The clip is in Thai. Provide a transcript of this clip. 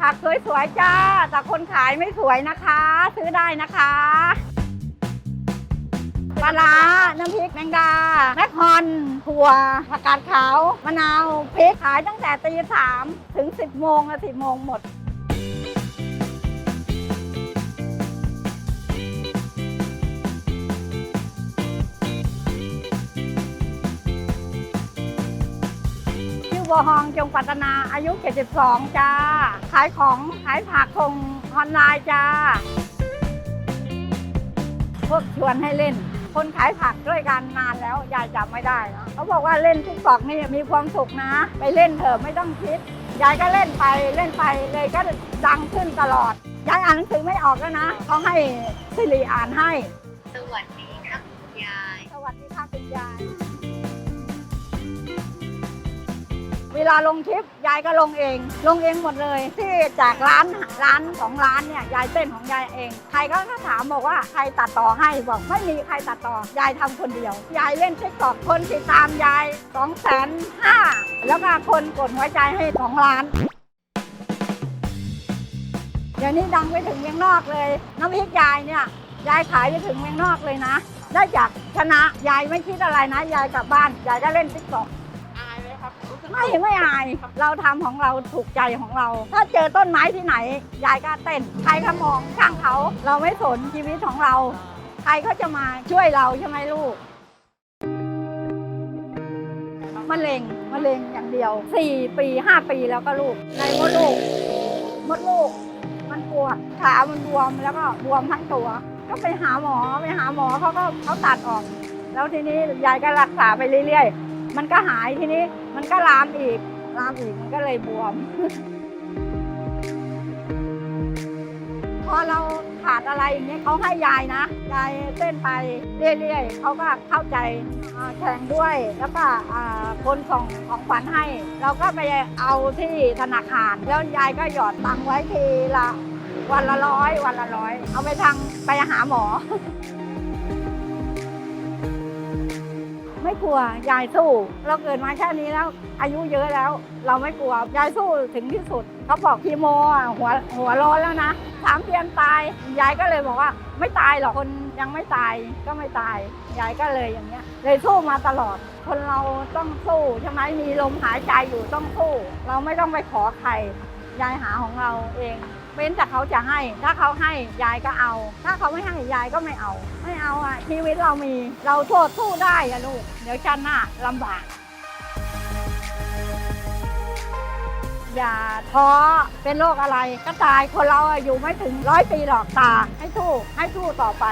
ผักสวยๆจ้า แต่คนขายไม่สวยนะคะ ซื้อได้นะคะปลาร้าน้ำพริกแมงดาแมคฮอนถั่วผักกาดขาว มะนาว พริกขายตั้งแต่ตีสามถึง10โมงอะสิบโมงหมด บัวฮองจงปัตนาอายุ 72 จ้า ขายของขายผักคงออนไลน์จ้า พวกชวนให้เล่น คนขายผักด้วยกันนานแล้วยายจำไม่ได้นะเขาบอกว่าเล่นทุกตอกนี่มีความสุขนะ ไปเล่นเถอะไม่ต้องคิดยายก็เล่นไปเล่นไปเลยก็ดังขึ้นตลอดยายอ่านหนังสือไม่ออกแล้วนะเขาให้สิริอ่านให้ สวัสดีครับคุณยาย สวัสดีค่ะคุณยาย เวลาลงคลิปยายก็ลงเอง ลงเองหมดเลย ที่จากร้านร้านของร้านเนี่ยยายเต้นของยายเอง ใครก็ถามบอกว่าใครตัดต่อให้บอกไม่มีใครตัดต่อยายทำคนเดียวยายเล่นทิกตอกคนติดตามยายสองแสนห้าแล้วก็คนกดหัวใจให้สองล้านเดี๋ยวนี้ดังไปถึงเมืองนอกเลย น้ำพริกยายเนี่ยยายขายไปถึงเมืองนอกเลยนะ ได้จากชนะยายไม่คิดอะไรนะ ยายกลับบ้านยายก็เล่นติ๊กต็อก ไหมครับรู้สึกไม่ไม่อาย เราทำของเราถูกใจของเรา ถ้าเจอต้นไม้ที่ไหน ยายก็เต้น ใครก็มองช่างเขา เราไม่สนชีวิตของเรา ใครก็จะมาช่วยเราใช่ไหมลูกมะเร็งมะเร็งอย่างเดียว 4 ปี 5 ปีแล้วก็ลูก ในมดลูก มดลูก มันปวดขา มันบวมแล้วก็บวมทั้งตัว ก็ไปหาหมอไปหาหมอเขาก็เขาตัดออก แล้วทีนี้ยายก็รักษาไปเรื่อยๆ มันก็หายทีนี้ มันก็ลามอีก ลามอีกมันก็เลยบวม พอเราขาดอะไรอย่างเงี้ยเขาให้ยายนะ ยายเต้นไปเรื่อยๆเขาก็เข้าใจแข่งด้วยแล้วก็คนส่งของขวัญให้ เราก็ไปเอาที่ธนาคาร แล้วยายก็หยอดตังค์ไว้ทีละวันละร้อยวันละร้อย เอาไปทางไปหาหมอ ไม่กลัวยายสู้ เราเกิดมาแค่นี้แล้ว อายุเยอะแล้ว เราไม่กลัวยายสู้ถึงที่สุด เขาบอกคีโมอะหัวหัวร้อนแล้วนะถามเพียนตาย ยายก็เลยบอกว่า ไม่ตายหรอกคนยังไม่ตายก็ไม่ตาย ยายก็เลยอย่างเงี้ย เลยสู้มาตลอด คนเราต้องสู้ใช่ไหมมีลมหายใจอยู่ต้องสู้ เราไม่ต้องไปขอใคร ยายหาของเราเอง เว้นแต่เขาจะให้ ถ้าเขาให้ยายก็เอา ถ้าเขาไม่ให้ยายก็ไม่เอา ไม่เอาอะชีวิตเรามี เราโทษสู้ได้อะลูก เดี๋ยวชันหน้าลำบาก อย่าท้อเป็นโรคอะไรก็ตายคนเราอะอยู่ไม่ถึงร้อยปีหรอกตาให้สู้ให้สู้ต่อไป